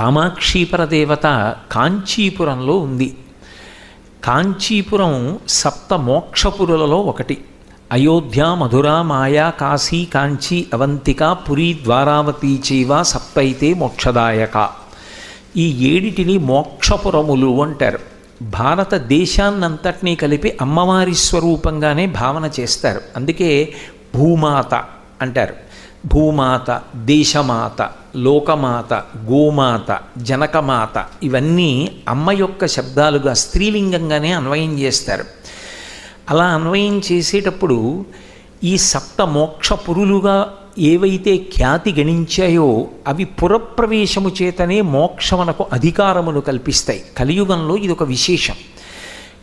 కామాక్షీపర దేవత కాంచీపురంలో ఉంది. కాంచీపురం సప్త మోక్షపురులలో ఒకటి. అయోధ్య మధుర మాయా కాశీ కాంచీ అవంతిక పురి ద్వారావతి చేవ సప్తైతే మోక్షదాయక. ఈ ఏడిటిని మోక్షపురములు అంటారు. భారతదేశాన్నంతటినీ కలిపి అమ్మవారి స్వరూపంగానే భావన చేస్తారు. అందుకే భూమాత అంటారు. భూమాత దేశమాత లోకమాత గోమాత జనకమాత ఇవన్నీ అమ్మ యొక్క శబ్దాలుగా స్త్రీలింగంగానే అన్వయం చేస్తారు. అలా అన్వయం చేసేటప్పుడు ఈ సప్త మోక్ష పురులుగా ఏవైతే ఖ్యాతి గణించాయో అవి పురప్రవేశము చేతనే మోక్షమునకు అధికారమును కల్పిస్తాయి. కలియుగంలో ఇది ఒక విశేషం.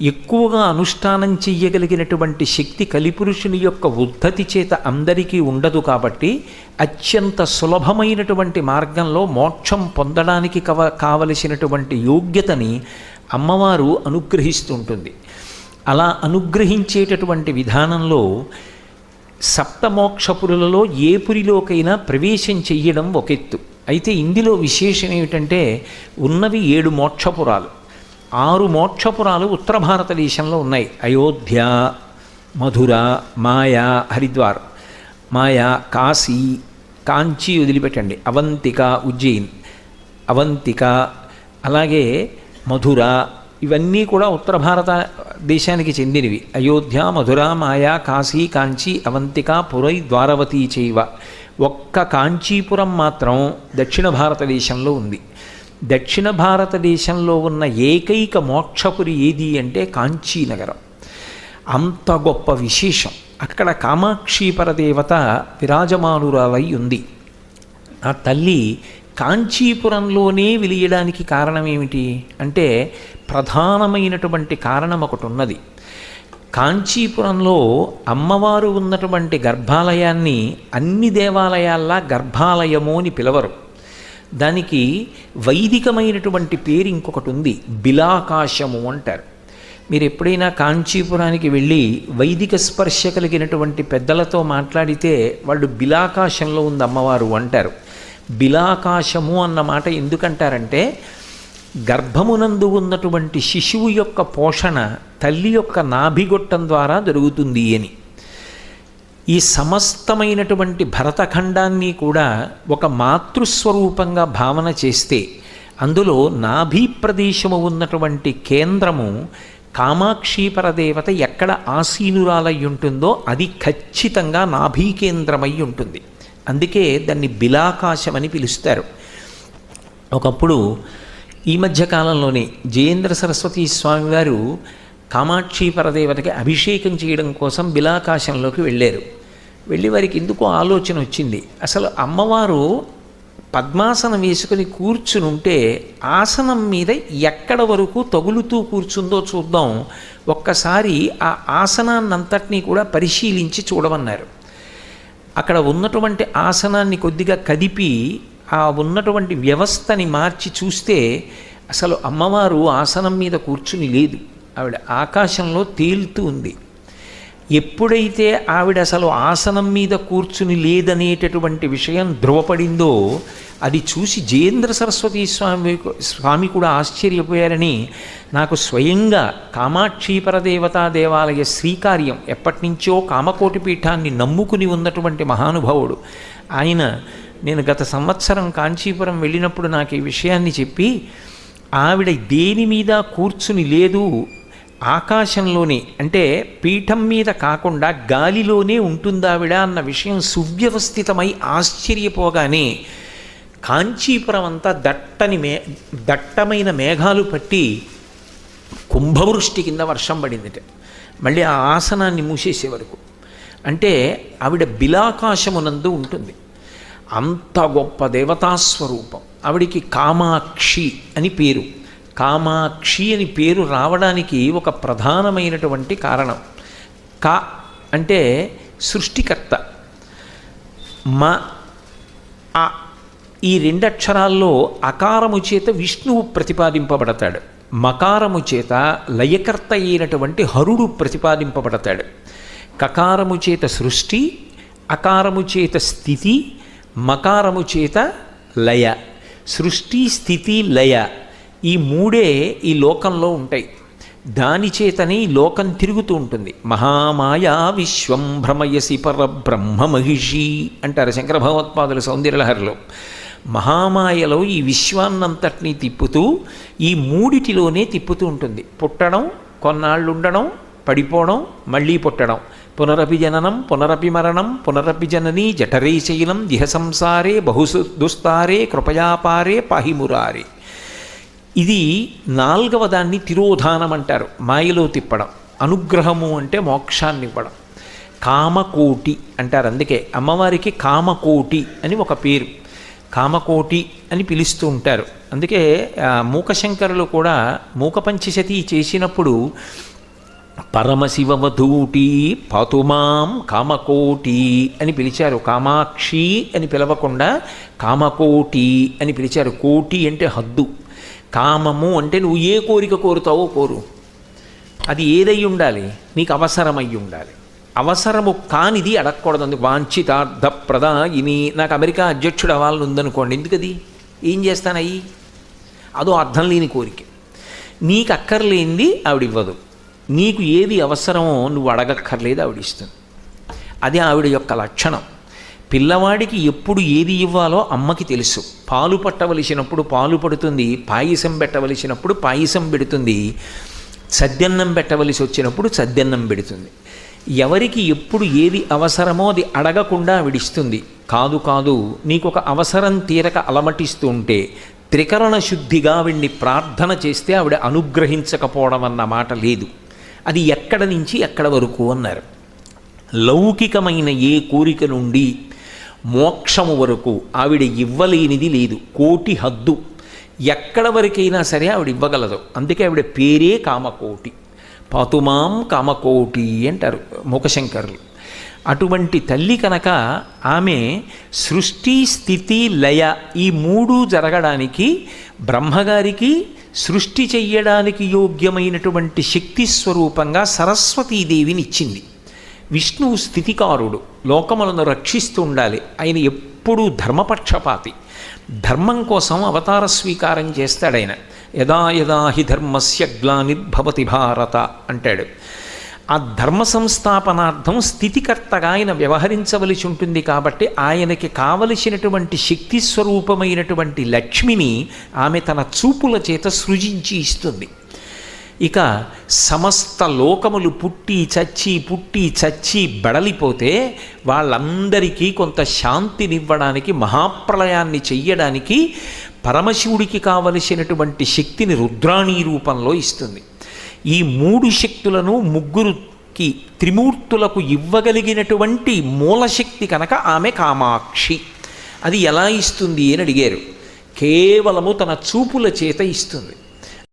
ఎక్కువగా అనుష్ఠానం చెయ్యగలిగినటువంటి శక్తి కలిపురుషుని యొక్క ఉద్ధతి చేత అందరికీ ఉండదు కాబట్టి అత్యంత సులభమైనటువంటి మార్గంలో మోక్షం పొందడానికి కవ కావలసినటువంటి యోగ్యతని అమ్మవారు అనుగ్రహిస్తుంటుంది. అలా అనుగ్రహించేటటువంటి విధానంలో సప్తమోక్షపురులలో ఏ పురిలోకైనా ప్రవేశం చెయ్యడం ఒక ఎత్తు. అయితే ఇందులో విశేషం ఏమిటంటే ఉన్నవి ఏడు మోక్షపురాలు. ఆరు మోక్షపురాలు ఉత్తర భారతదేశంలో ఉన్నాయి. అయోధ్య మధుర మాయా హరిద్వార్. మాయా కాశీ కాంచీ వదిలిపెట్టండి. అవంతిక ఉజ్జయిన్. అవంతిక అలాగే మధుర ఇవన్నీ కూడా ఉత్తర భారత దేశానికి చెందినవి. అయోధ్య మధుర మాయా కాశీ కాంచీ అవంతిక పురై ద్వారవతి చేయవ ఒక్క కాంచీపురం మాత్రం దక్షిణ భారతదేశంలో ఉంది. దక్షిణ భారతదేశంలో ఉన్న ఏకైక మోక్షపురి ఏది అంటే కాంచీనగరం. అంత గొప్ప విశేషం. అక్కడ కామాక్షి పరదేవత విరాజమానురాలై ఉంది. ఆ తల్లి కాంచీపురంలోనే వెలియడానికి కారణం ఏమిటి అంటే ప్రధానమైనటువంటి కారణం ఒకటి ఉన్నది కాంచీపురంలో అమ్మవారు ఉన్నటువంటి గర్భాలయాన్ని అన్ని దేవాలయాల్లా గర్భాలయము అని పిలవరు. దానికి వైదికమైనటువంటి పేరు ఇంకొకటి ఉంది. బిలాకాశము అంటారు. మీరు ఎప్పుడైనా కాంచీపురానికి వెళ్ళి వైదిక స్పర్శ కలిగినటువంటి పెద్దలతో మాట్లాడితే వాళ్ళు బిలాకాశంలో ఉంది అమ్మవారు అంటారు. బిలాకాశము అన్న మాట ఎందుకంటారంటే గర్భమునందు ఉన్నటువంటి శిశువు యొక్క పోషణ తల్లి యొక్క నాభిగొట్టం ద్వారా జరుగుతుంది అని. ఈ సమస్తమైనటువంటి భరతఖండాన్ని కూడా ఒక మాతృస్వరూపంగా భావన చేస్తే అందులో నాభీప్రదేశము ఉన్నటువంటి కేంద్రము కామాక్షీపరదేవత ఎక్కడ ఆసీనురాలై ఉంటుందో అది ఖచ్చితంగా నాభీకేంద్రమై ఉంటుంది. అందుకే దాన్ని బిలాకాశమని పిలుస్తారు. ఒకప్పుడు ఈ మధ్య కాలంలోనే జయేంద్ర సరస్వతి స్వామివారు కామాక్షి పరదేవతకి అభిషేకం చేయడం కోసం బిలాకాశంలోకి వెళ్ళారు. వెళ్ళి వారికి ఎందుకో ఆలోచన వచ్చింది. అసలు అమ్మవారు పద్మాసనం వేసుకుని కూర్చుని ఉంటే ఆసనం మీద ఎక్కడ వరకు తగులుతూ కూర్చుందో చూద్దాం. ఒక్కసారి ఆ ఆసనాన్నంతటినీ కూడా పరిశీలించి చూడమన్నారు. అక్కడ ఉన్నటువంటి ఆసనాన్ని కొద్దిగా కదిపి ఆ ఉన్నటువంటి వ్యవస్థని మార్చి చూస్తే అసలు అమ్మవారు ఆసనం మీద కూర్చుని లేదు. ఆవిడ ఆకాశంలో తేలుతూ ఉంది. ఎప్పుడైతే ఆవిడ అసలు ఆసనం మీద కూర్చుని లేదనేటటువంటి విషయం ధృవపడిందో అది చూసి జయేంద్ర సరస్వతి స్వామి స్వామి కూడా ఆశ్చర్యపోయారని నాకు స్వయంగా కామాక్షీపరదేవతా దేవాలయ శ్రీకార్యం ఎప్పటి నుంచో కామకోటి పీఠాన్ని నమ్ముకుని ఉన్నటువంటి మహానుభావుడు. ఆయన నేను గత సంవత్సరం కాంచీపురం వెళ్ళినప్పుడు నాకు ఈ విషయాన్ని చెప్పి ఆవిడ దేని మీద కూర్చుని లేదు ఆకాశంలోనే అంటే పీఠం మీద కాకుండా గాలిలోనే ఉంటుందావిడ అన్న విషయం సువ్యవస్థితమై ఆశ్చర్యపోగానే కాంచీపురం అంతా దట్టని మే దట్టమైన మేఘాలు పట్టి కుంభవృష్టి కింద వర్షం పడిందిట. మళ్ళీ ఆ ఆసనాన్ని మూసేసే వరకు. అంటే ఆవిడ బిలాకాశమునందు ఉంటుంది. అంత గొప్ప దేవతాస్వరూపం. ఆవిడికి కామాక్షి అని పేరు. కామాక్షి అని పేరు రావడానికి ఒక ప్రధానమైనటువంటి కారణం. కా అంటే సృష్టికర్త. మ ఆ ఈ రెండక్షరాల్లో అకారము చేత విష్ణువు ప్రతిపాదింపబడతాడు. మకారము చేత లయకర్త అయినటువంటి హరుడు ప్రతిపాదింపబడతాడు. కకారము చేత సృష్టి అకారము చేత స్థితి మకారము చేత లయ. సృష్టి స్థితి లయ. ఈ మూడే ఈ లోకంలో ఉంటాయి. దాని చేతనే ఈ లోకం తిరుగుతూ ఉంటుంది. మహామాయా విశ్వం భ్రమయసి పరబ్రహ్మ మహిషి అంటారు శంకర భగవత్పాదుల సౌందర్యలహరిలో. మహామాయలో ఈ విశ్వాన్నంతటినీ తిప్పుతూ ఈ మూడిటిలోనే తిప్పుతూ ఉంటుంది. పుట్టడం కొన్నాళ్ళు ఉండడం పడిపోవడం మళ్ళీ పుట్టడం. పునరపి జననం పునరపి మరణం పునరపి జనని జఠరీ శైలం దిహ సంసారే బహుసు దుస్తారే కృపయాపారే పాహిమురారే. ఇది నాల్గవ దాన్ని తిరోధానం అంటారు. మాయలో తిప్పడం. అనుగ్రహము అంటే మోక్షాన్ని ఇవ్వడం కామకోటి అంటారు అందుకే. అమ్మవారికి కామకోటి అని ఒక పేరు. కామకోటి అని పిలుస్తూ ఉంటారు. అందుకే మూకశంకరులు కూడా మూకపంచశతి చేసినప్పుడు పరమశివవధూటి పాతుమాం కామకోటి అని పిలిచారు. కామాక్షి అని పిలవకుండా కామకోటి అని పిలిచారు. కోటి అంటే హద్దు. కామము అంటే నువ్వు ఏ కోరిక కోరుతావో కోరు. అది ఏదై ఉండాలి? నీకు అవసరమై ఉండాలి. అవసరము కానిది అడగకూడదు. అందుకు వాంఛితార్థ ప్రదాయిని నాకు అమెరికా అధ్యక్షుడు అవ్వాలని ఉందనుకోండి ఎందుకది? ఏం చేస్తానయ్యి? అదో అర్థం లేని కోరిక. నీకు అక్కర్లేనిది ఆవిడ ఇవ్వదు నీకు ఏది అవసరమో నువ్వు అడగక్కర్లేదు ఆవిడ ఇస్తుంది అది ఆవిడ యొక్క లక్షణం. పిల్లవాడికి ఎప్పుడు ఏది ఇవ్వాలో అమ్మకి తెలుసు. పాలు పట్టవలసినప్పుడు పాలు పడుతుంది పాయసం పెట్టవలసినప్పుడు పాయసం పెడుతుంది సద్యన్నం పెట్టవలసి వచ్చినప్పుడు సద్యన్నం పెడుతుంది. ఎవరికి ఎప్పుడు ఏది అవసరమో అది అడగకుండా ఆవిడిస్తుంది కాదు కాదు నీకు ఒక అవసరం తీరక అలమటిస్తూ ఉంటే త్రికరణ శుద్ధిగా ఆవిడ్ని ప్రార్థన చేస్తే ఆవిడ అనుగ్రహించకపోవడం అన్న మాట లేదు. అది ఎక్కడ నుంచి ఎక్కడ వరకు అన్నారు. లౌకికమైన ఏ కోరిక నుండి మోక్షము వరకు ఆవిడ ఇవ్వలేనిది లేదు. కోటి హద్దు. ఎక్కడ వరకైనా సరే ఆవిడ ఇవ్వగలదు. అందుకే ఆవిడ పేరే కామకోటి. పాతుమాం కామకోటి అంటారు ముఖశంకరులు అటువంటి తల్లి కనుక ఆమె సృష్టి స్థితి లయ ఈ మూడు జరగడానికి బ్రహ్మగారికి సృష్టి చెయ్యడానికి యోగ్యమైనటువంటి శక్తి స్వరూపంగా సరస్వతీదేవిని ఇచ్చింది విష్ణువు స్థితికారుడు. లోకములను రక్షిస్తూ ఉండాలి. ఆయన ఎప్పుడూ ధర్మపక్షపాతి. ధర్మం కోసం అవతార స్వీకారం చేస్తాడు ఆయన. యదా యదా హి ధర్మస్య గ్లానిర్భవతి భారత అంటాడు. ఆ ధర్మ సంస్థాపనార్థం స్థితికర్తగా ఆయన వ్యవహరించవలసి ఉంటుంది కాబట్టి ఆయనకి కావలసినటువంటి శక్తి స్వరూపమైనటువంటి లక్ష్మిని ఆమె తన చూపుల చేత సృజించి ఇస్తుంది. ఇక సమస్త లోకములు పుట్టి చచ్చి పుట్టి చచ్చి బడలిపోతే వాళ్ళందరికీ కొంత శాంతినివ్వడానికి మహాప్రళయాన్ని చెయ్యడానికి పరమశివుడికి కావలసినటువంటి శక్తిని రుద్రాణి రూపంలో ఇస్తుంది. ఈ మూడు శక్తులను ముగ్గురుకి త్రిమూర్తులకు ఇవ్వగలిగినటువంటి మూలశక్తి కనుక ఆమె కామాక్షి. అది ఎలా ఇస్తుంది అని అడిగారు. కేవలము తన చూపుల చేత ఇస్తుంది.